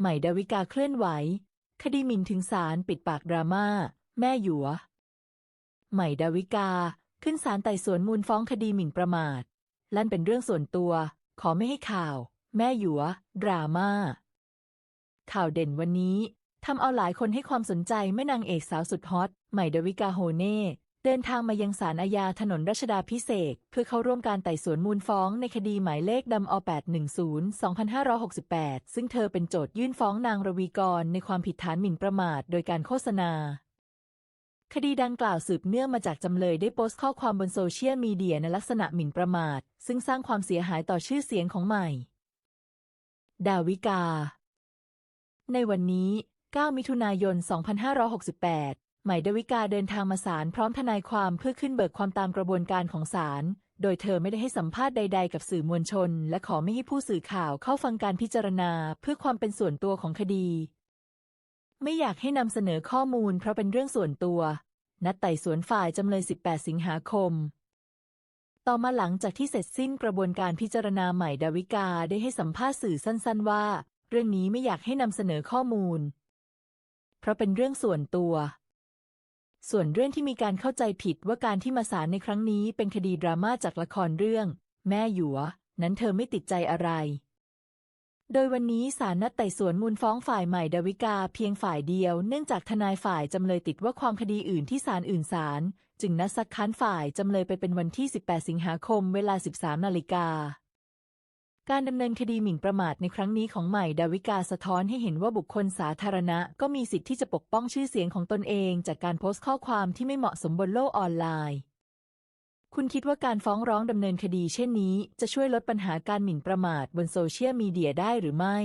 ใหม่ดาวิกาเคลื่อนไหว คดีหมิ่นถึงศาลปิดปากดราม่า แม่หยัว ใหม่ดาวิกาขึ้นศาลไต่สวนมูลฟ้องคดีหมิ่นประมาท ลั่นเป็นเรื่องส่วนตัว ขอไม่ให้ข่าว แม่หยัว ดราม่า ข่าวเด่นวันนี้ทำเอาหลายคนให้ความสนใจแม่นางเอกสาวสุดฮอต ใหม่ดาวิกาโฮเน่ เดินทางมายังศาลอาญาถนนรัชดาพิเศษเพื่อเข้าร่วมการไต่สวนมูลฟ้องในคดีหมายเลขดำอ810-2568 ซึ่งเธอเป็นโจทยื่นฟ้องนางระวีกรในความผิดฐานหมิ่นประมาทโดยการโฆษณา คดีดังกล่าวสืบเนื่องมาจากจำเลยได้โพสต์ข้อความบนโซเชียลมีเดียในลักษณะหมิ่นประมาท ซึ่งสร้างความเสียหายต่อชื่อเสียงของใหม่ ดาวิกา ในวันนี้ 9 มิถุนายน 2568 ใหม่ดวิกาเดินทางมาศาลพร้อมทนายความเพื่อขึ้นเบิกความตามกระบวนการของศาล โดยเธอไม่ได้ให้สัมภาษณ์ใด ๆ กับสื่อมวลชน และขอไม่ให้ผู้สื่อข่าวเข้าฟังการพิจารณาเพื่อความเป็นส่วนตัวของคดี ไม่อยากให้นำเสนอข้อมูลเพราะเป็นเรื่องส่วนตัว นัดไต่สวนฝ่ายจำเลย 18 สิงหาคม ต่อมาหลังจากที่เสร็จสิ้นกระบวนการพิจารณาใหม่ดาวิกาได้ให้สัมภาษณ์สื่อสั้น ๆ ว่า เรื่องนี้ไม่อยากให้นำเสนอข้อมูล เพราะเป็นเรื่องส่วนตัว ส่วนเรื่องที่มีการเข้าใจผิดว่าการที่มาศาลในครั้งนี้เป็นคดีดราม่าจากละครเรื่อง แม่หยัว นั้นเธอไม่ติดใจอะไร โดยวันนี้ศาลนัดไต่สวนมูลฟ้องฝ่ายใหม่ดาวิกาเพียงฝ่ายเดียว เนื่องจากทนายฝ่ายจำเลยติดว่าความคดีอื่นที่ศาลอื่นศาลจึงนัดซักค้านฝ่ายจำเลยไปเป็นวันที่ 18 สิงหาคม เวลา 13 นาฬิกา การดำเนินคดีหมิ่นประมาทในครั้งนี้ของใหม่ดาวิกาสะท้อนให้เห็นว่าบุคคลสาธารณะ ก็มีสิทธิ์ที่จะปกป้องชื่อเสียงของตนเอง จากการโพสต์ข้อความที่ไม่เหมาะสมบนโลกออนไลน์ คุณคิดว่าการฟ้องร้องดำเนินคดีเช่นนี้ จะช่วยลดปัญหาการหมิ่นประมาทบนโซเชียลมีเดียได้หรือไม่